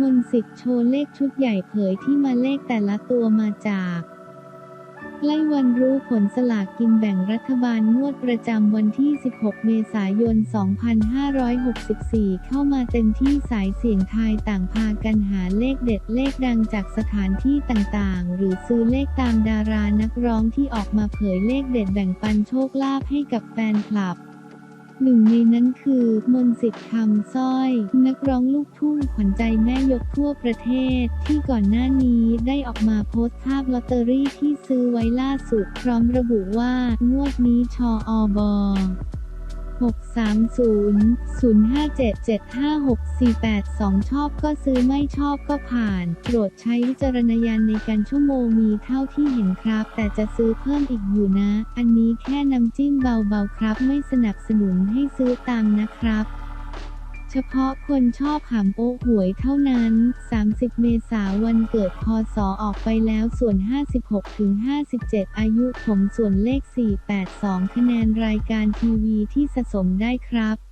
มนสิทธิ์โชว์เลขชุดใหญ่เผยที่มาเลขแต่ละตัวมาจากใกล้วันรู้ผลสลากกินแบ่งรัฐบาลงวดประจำวันที่ 16 เมษายน 2564 เข้ามาเต็มที่สายเสี่ยงทายต่างพากันหาเลขเด็ดเลขดังจากสถานที่ต่างๆ หรือซื้อเลขตามดารานักร้องที่ออกมาเผยเลขเด็ดแบ่งปันโชคลาภให้กับแฟนคลับ หนึ่งในนั้นคือ มนสิทธิ์คำสร้อย นักร้องลูกทุ่งขวัญใจแม่ยกทั่วประเทศ ที่ก่อนหน้านี้ได้ออกมาโพสต์ภาพลอตเตอรี่ที่ซื้อไว้ล่าสุด พร้อมระบุว่างวดนี้ชออบ 630-057-756-482 ชอบก็ซื้อไม่ชอบก็ผ่าน โปรดใช้วิจารณญาณในการชั่วโมงมีเท่าที่เห็นครับ แต่จะซื้อเพิ่มอีกอยู่นะ อันนี้แค่น้ำจิ้มเบาๆครับ ไม่สนับสนุนให้ซื้อตามนะครับ ฉพาะคนชอบหำโอ้หวยเท่านั้น 30 เมษาวันเกิดพศออกไปแล้วส่วน 56 ถึง 57 อายุผมส่วนเลข 482 คะแนนรายการทีวีที่สะสมได้ครับ